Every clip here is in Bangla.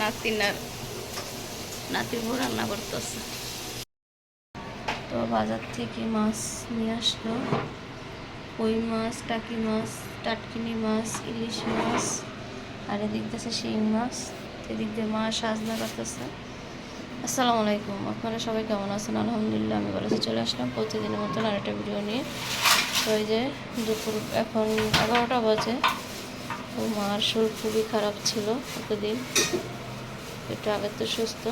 নাতি নাতির বউ রান্না করতেছে। তো বাজার থেকে মাছ নিয়ে আসলো। কই মাছ, টাকি মাছ, টাটকিনি মাছ, ইলিশ মাছ, আর এদিক দিয়ে শিং মাছ, এদিক দিয়ে মা সাজনা করতেছে। আসসালামু আলাইকুম, আপনারা সবাই কেমন আছেন? আলহামদুলিল্লাহ, আমি ভালো চলে আসলাম প্রতিদিনের মতন আরেকটা ভিডিও নিয়ে। তো এই যে দুপুর, এখন এগারোটা বাজে। তো মার শরীর খুবই খারাপ ছিল এতদিন। একটু আগের তো সুস্থ।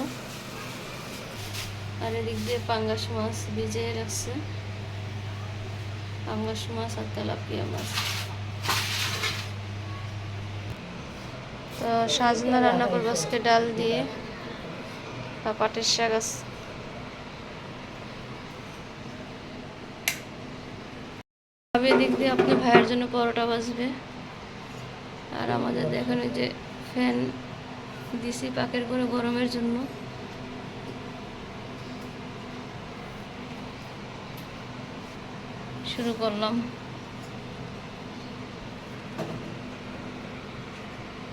আর এদিক দিয়ে পাঙ্গাস মাছ ভিজিয়ে রাখছে। পাঙ্গাস মাছ আর তেলাপিয়া মাছ। তো সাজনা রান্না করব আজকে ডাল দিয়ে আর পাটের শাক আছে ভাবি দিক দিয়ে আপনি ভাইয়ের জন্য পরোটা বাজবে আর আমাদের দেখেন ওই যে ফ্যান দিছি পাকের করে গরমের জন্য। শুরু করলাম।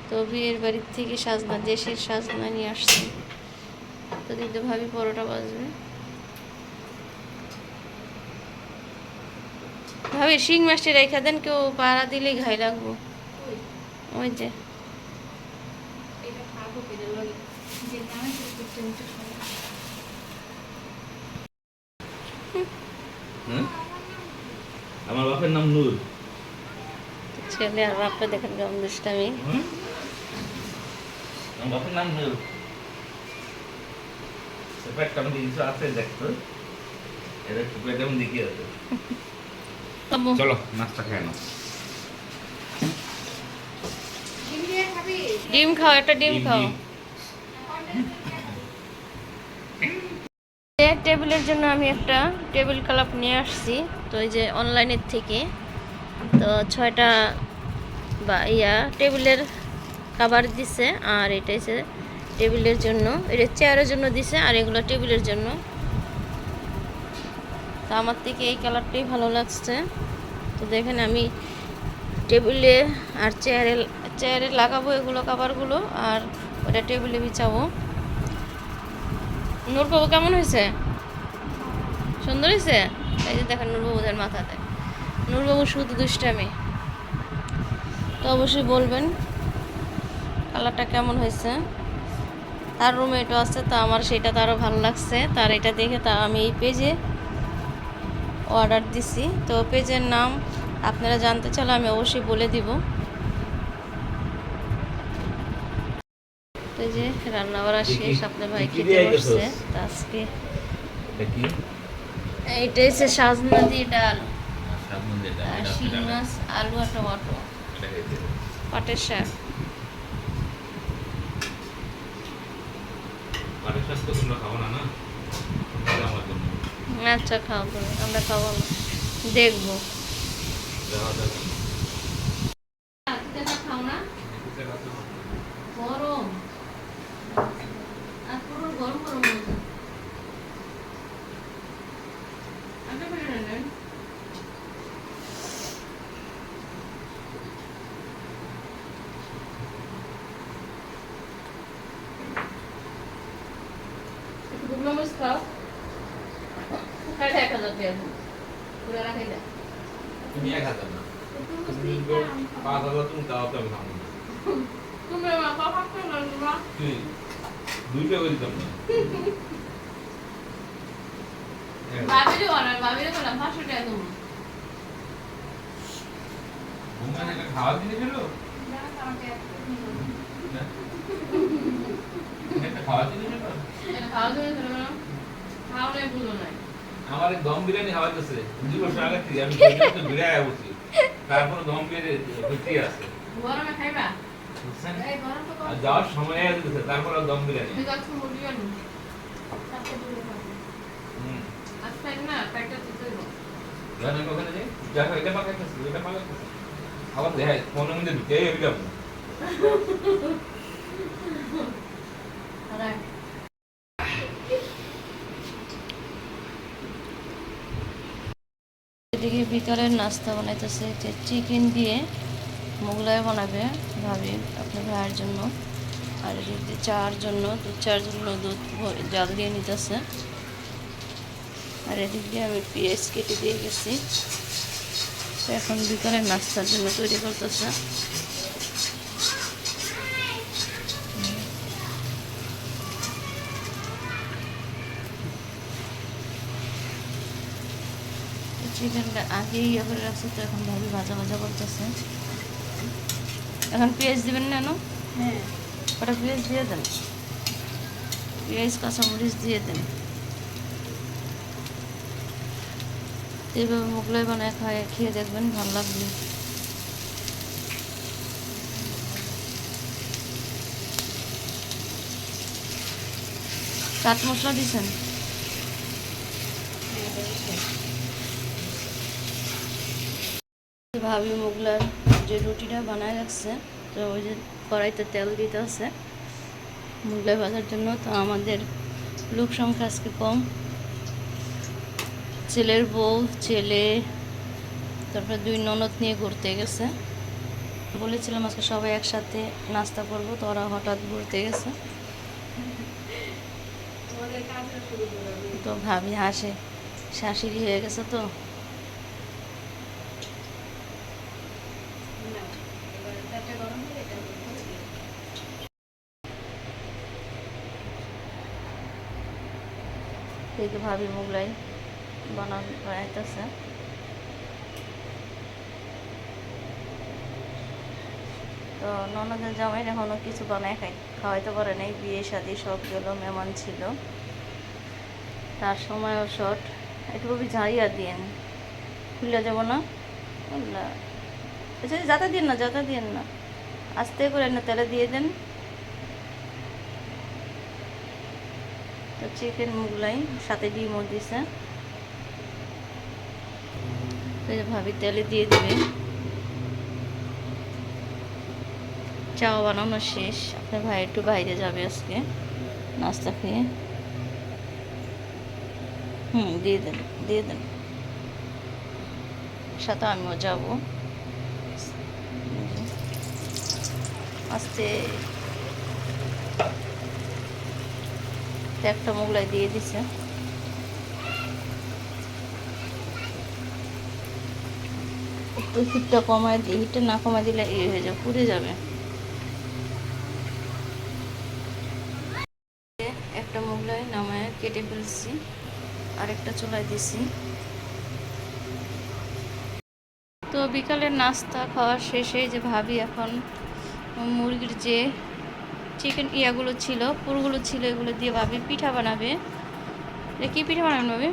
তো বিয়ের বাড়ির থেকে সাজনা, দেশের সাজনা নিয়ে আসছে। তো দিদি ভাবি পরোটা বাজবে। ভাবি শিং মাছটি রেখে দেন, কেউ পাড়া দিলেই ঘাই লাগবো। ওই যে? আমার বাপের নাম নূর। ছেলে আর বাপটা দেখেন কেমন দুষ্টামি। আমার বাপের নাম নূর। সেপারেট কমিটি কিছু আছে দেখতো এটা একটু পেটে দেখি আছে। চলো নাস্তা খাই না ডিম খাও একটা ডিম খাও। টেবিলের জন্য আমি একটা টেবিল ক্লাব নিয়ে আসছি তো এই যে অনলাইনের থেকে। তো ছয়টা বা ইয়া টেবিলের কাভার দিছে আর এটা হচ্ছে টেবিলের জন্য এটা চেয়ারের জন্য দিছে আর এগুলো টেবিলের জন্য। তো আমার থেকে এই কালারটাই ভালো লাগছে। তো দেখেন আমি টেবিলে আর চেয়ারে চেয়ারে লাগাবো এগুলো কাভারগুলো আর ওটা টেবিলে বিছাবো। নূরবাবু কেমন হয়েছে? সুন্দর হয়েছে? এই যে দেখেন নূরবাবুদের মাথাতে। নূরবাবু শুধু দুষ্টামি। তো অবশ্যই বলবেন, কালারটা কেমন হয়েছে? তার রুমে এটা আছে, তো আমার সেটা তারও ভালো লাগছে। তার এটা দেখে তা আমি এই পেজে অর্ডার দিছি। তো পেজের নাম আপনারা জানতে চাইলে আমি অবশ্যই বলে দিব তো এই যে রান্না বাড়া শেষ আপনার ভাই খেতে বসছে? আজকে এটা হচ্ছে সাজনা দিয়ে ডাল। শিং মাছ আলু আর টমাটো। পাটের শাক। আচ্ছা খাও তুমি আমরা খাব দেখব দেওয়া যাবে না। খাও না গরম আর পুরো গরম গরম মজা একটা করে নেন একটু শুকনো মরিচ খাও সাড়ে এক হাজার টাকা পুরো রাখাই দেয় তুমি তো পাঁচ হাজার তুমি তাও তো আমি খাব না। তুমি আমার কথা শোনো না তুই দুইটা করে। হ্যাঁ। ভাবিরে বলেন ভাবিরে বলেন পাঁচশো টাকা দেবো বৌমা একটা? না? একটা খাওয়ার জিনিস হলো? এটা খাওয়া না খাওয়া নেই বুঝো নাই আমার দম বিরিয়ানি খাওয়াইতেছে দুই বছর আগে থেকে আমি বিরিয়ানি বিরিয়ানি বলছি তারপরে দম বিরিয়ানি হইতে আছে। গরমে খাইবা? তো যাওয়ার সময় দিতেছে দম বিরিয়ানি। ঠিক আছে মুরগি আনু তারপর দূরে খাব। হুম। আজ না প্যাকটা দিতে দেবো ওখানে যাই যা এটা পাকাইতেছে এটা পাকাইতেছে। আবার দেখাই পনেরো মিনিট ঢুকে এলাম আর এদিকে বিকালের নাস্তা বানাইতেছে, যে চিকেন দিয়ে মোগলাই বানাবে ভাবি আপনার ভাইয়ের জন্য। আর এদিকে চার জন্য, দুধ চার জন্য দুধ জাল দিয়ে নিতেছে। আর এদিক দিয়ে আমি পেঁয়াজ কেটে দিয়ে গেছি। এখন বিকালের নাস্তার জন্য তৈরি করতেছে। চিকেনটা আগেই ইয়ে করে রাখছে তো এখন ভাবি ভাজা ভাজা করতেছে। এখন পেঁয়াজ দিবেন না হ্যাঁ। ওটা পেঁয়াজ দিয়ে দেন। পেঁয়াজ কাঁচামরিচ দিয়ে দেন। এইভাবে মোগলাই বানায় খায় খেয়ে দেখবেন ভালো লাগবে। চাট মশলা দিছেন? ভাবি মোগলার যে রুটিটা বানায় রাখছে তো ওই যে কড়াইতে তেল দিতে আছে। মোগলাই ভাজার জন্য তো আমাদের লোক সংখ্যা আজকে কম। ছেলের বউ ছেলে তারপরে দুই ননদ নিয়ে ঘুরতে গেছে। বলেছিলাম আজকে সবাই একসাথে নাস্তা করব তো ওরা হঠাৎ ঘুরতে গেছে। তো ভাবি হাসে শাশুড়ি হয়ে গেছে তো না, এটা ভাবি মোগলাই বানান বানাইতেছে। তো ননদের জামাই এখনও কিছু বানায় খাই খাওয়াইতে পারে নাই, বিয়ে শাদি সব গেল, মেহমান ছিল। তার সময়ও শর্ট একটু কবি ঝাড়িয়া দিয়েন। খুলে যাব না? আচ্ছা যাতা দিন না, যাতা দিন না। আস্তে করে না, তেলে দিয়ে দেন। তো চিকেন মুগলাই, সাথে ডিমও দিছে। ভাবি তেলে দিয়ে দিবে। চাও বানানো শেষ। আপনার ভাই একটু বাইরে যাবে আজকে। নাস্তা খেয়ে। হুম, দিয়ে দেন দিয়ে দেন। সাথে আমিও যাব। আস্তে। একটা মোগলাই দিয়ে দিছে। একটু হিটটা কমায় দিই হিটটা না কমায় দিলে ইয়ে হয়ে যাবে পুড়ে যাবে। একটা মোগলাই নামায়, কেটে ফেলছি আর একটা চুলায় দিছি। তো বিকালের নাস্তা খাওয়া শেষে যে ভাবি এখন মুরগির যে চিকেন ইয়াগুলো ছিল, পুরগুলো ছিল, এগুলো দিয়ে ভাবি পিঠা বানাবে। কি পিঠা বানাবেন ভাবি।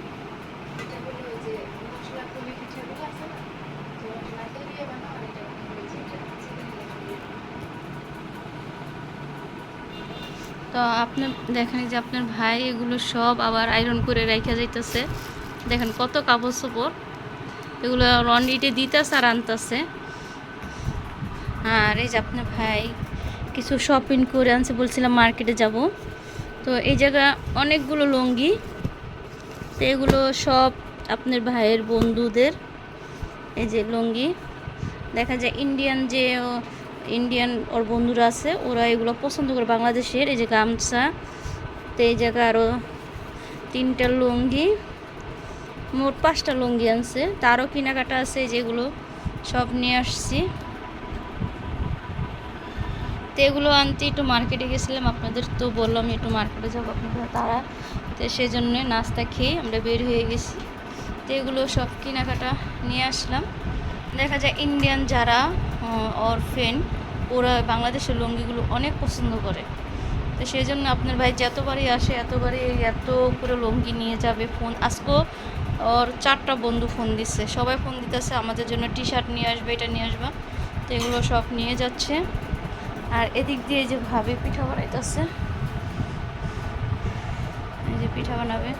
তো আপনি দেখেন যে আপনার ভাই এগুলো সব আবার আয়রন করে রেখে যাইতেছে। দেখেন কত কাপড় চোপড়। এগুলো রন্ডিটে দিতেছে আর আনতেছে। আর এই যে আপনার ভাই কিছু শপিং করে আনছে, বলছিলাম মার্কেটে যাব। তো এই জায়গা অনেকগুলো লুঙ্গি। তো এগুলো সব আপনার ভাইয়ের বন্ধুদের এই যে লুঙ্গি। দেখা যায় ইন্ডিয়ান যে ইন্ডিয়ান ওর বন্ধুরা আছে, ওরা এগুলো পছন্দ করে। বাংলাদেশের এই যে গামছা, তো এই জায়গা আরও তিনটা লুঙ্গি, মোট পাঁচটা লুঙ্গি আনছে। তারও কেনাকাটা আছে যেগুলো সব নিয়ে আসছি। তো এগুলো আনতে একটু মার্কেটে গেছিলাম। আপনাদের তো বললাম একটু মার্কেটে যাব আপনাদের তারা তো সেই জন্য নাস্তা খেয়ে আমরা বের হয়ে গেছি। তো এগুলো সব কেনাকাটা নিয়ে আসলাম। দেখা যায় ইন্ডিয়ান যারা ওর ফ্রেন্ড ওরা বাংলাদেশের লুঙ্গিগুলো অনেক পছন্দ করে। তো সেই জন্য আপনার ভাই যতবারই আসে, এতবারই এত করে লুঙ্গি নিয়ে যাবে ফোন। আজকেও ওর চারটা বন্ধু ফোন দিচ্ছে। সবাই ফোন দিতেছে, আমাদের জন্য টি শার্ট নিয়ে আসবে, এটা নিয়ে আসবে। তো এগুলো সব নিয়ে যাচ্ছে। আর এদিক দিয়ে যে ভাবে পিঠা বানাইতেছে, এই যে পিঠা বানাবে।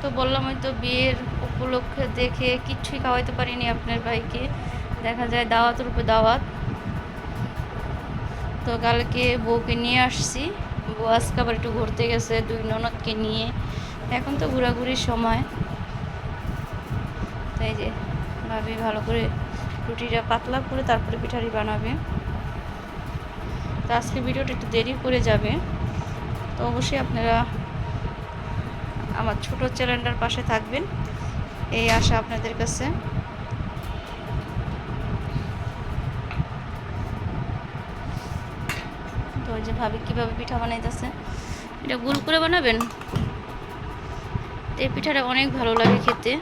তো বললাম ওই তো বিয়ের উপলক্ষে দেখে কিচ্ছুই খাওয়াইতে পারিনি আপনার ভাইকে। দেখা যায় দাওয়াতের উপর দাওয়াত। তো কালকে বউকে নিয়ে আসছি। বউ আজকে আবার একটু ঘুরতে গেছে, দুই ননদকে নিয়ে। এখন তো ঘোরাঘুরির সময়। তাই যে ভাবি ভালো করে রুটিটা পাতলা করে তারপরে পিঠারি বানাবে। তো আজকে ভিডিওটা একটু দেরি করে যাবে। তো অবশ্যই আপনারা আমার ছোট চ্যানেলটার পাশে থাকবেন। এই আশা আপনাদের কাছে। তো ওই যে ভাবি কীভাবে পিঠা বানাইতেছে, এটা গুল করে বানাবেন? এই পিঠাটা অনেক ভালো লাগে খেতে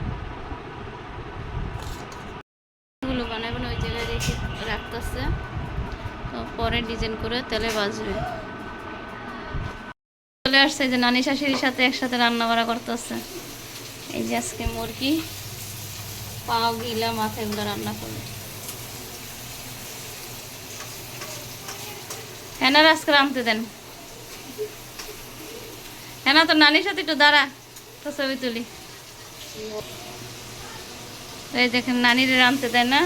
এগুলো বানাবেন ওই জায়গায় রেখে রাখতেছে তো পরে ডিজাইন করে তেলে বাজবে। চলে আসছে যে নানি শাশুড়ির সাথে একসাথে রান্না বাড়া করতেছে। এই যে আজকে মুরগি, পাও, গিলা, মাথা এগুলো রান্না করবে। হ্যানার আজকে রাঁধতে দেন। হ্যাঁ তো নানির সাথে একটু দাঁড়া তো ছবি তুলি। এই দেখেন, নানির রাঁধতে দেয় না।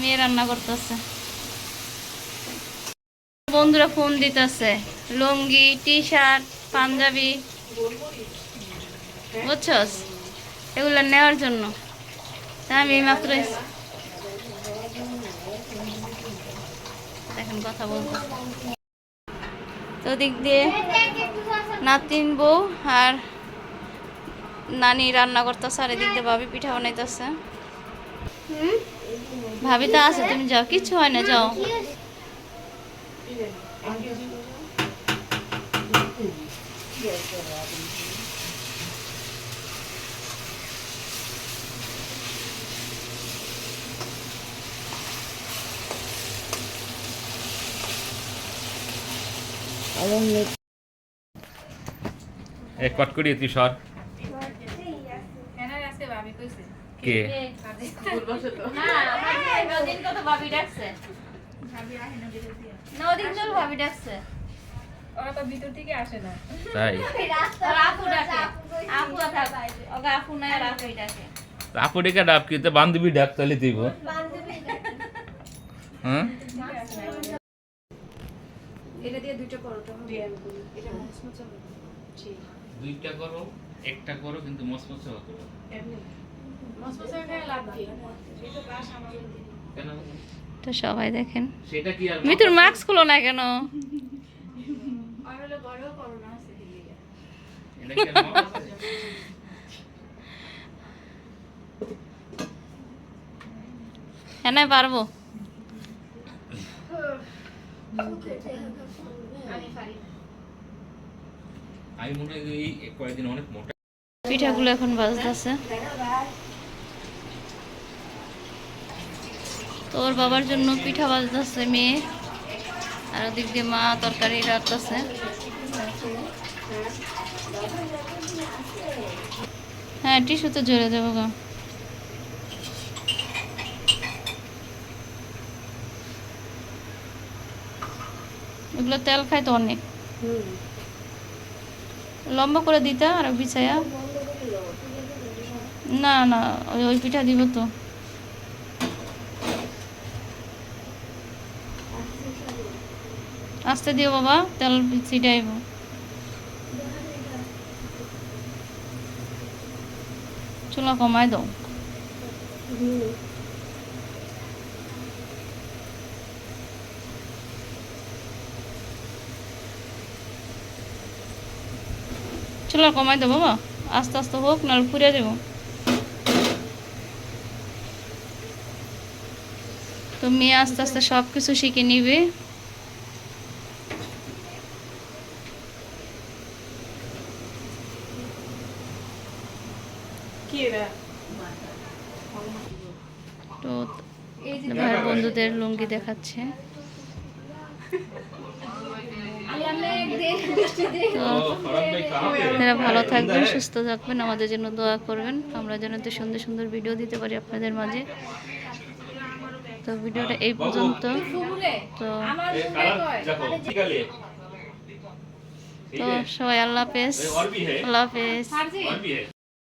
মেয়ে রান্না করতেছে। বন্ধুরা ফোন দিতেছে, লুঙ্গি টি শার্ট পাঞ্জাবি। বুঝছস? এগুলো নেওয়ার জন্য। আমি মাত্র দেখেন কথা বলতে। তো দিক দিয়ে নাতিন বউ আর নানি রান্না করতেছে আর এদিক দিয়ে ভাবি পিঠা বানাইতেছে। ভাবি তো আছে তুমি যাও। কিচ্ছু হয় না যাও। এক কট করি তুই সর। হ্যাঁ আজকে ভাবি কইছে। কে? না নদীন কত ভাবি ডাকছে ভাবি আহে না বিরতি দিয়ে। নদীন তোর ভাবি ডাকছে ওরা তো ভিতর থেকে। আসে না তাই আর আপু ডাকে ডাক কিন্তু বান্ধবী ডাক তাহলে দিব। হ্যাঁ? এটা দিয়ে দুইটা পরোটা হবে। এটা মচমচা হবে। দুইটা করো একটা করো কিন্তু মসমসে হতে হবে তো সবাই দেখেন। মিতুর মাস্ক খুলো না কেন? আর হলো বড় করোনা আছে দিল্লিতে এটা কি আর মাপ আছে? হ্যাঁ না পারব আমি পারি আমি মনে হয় এই কয়েকদিন অনেক মোটা পিঠাগুলো এখন বাজতেছে তোর বাবার জন্য পিঠা বাজতেছে মেয়ে। আর ওদিক দিয়ে মা তরকারি রাখতেছে হ্যাঁ টিসু টিস্যুতে জড়ে দেবো গা। এগুলো তেল খায় তো অনেক। লম্বা করে দিতা আর বিছায়া। না না ওই পিঠা দিব তো। আস্তে দিও বাবা, তেল ছিটাইব। চুলা কমাই দাও। চুলা কমাই দাও বাবা, আস্তে আস্তে হোক, নাহলে পুড়ে দেবো তো মেয়ে আস্তে আস্তে সব কিছু শিখে নিবে। তো ভাই বন্ধুদের লুঙ্গি দেখাচ্ছে। তো আপনারা ভালো থাকবেন সুস্থ থাকবেন আমাদের জন্য দোয়া করবেন। আমরা যেন তো সুন্দর সুন্দর ভিডিও দিতে পারি আপনাদের মাঝে। তো ভিডিওটা এই পর্যন্ত। তো তো সবাই আল্লাহ হাফেজ। আল্লাহ হাফেজ।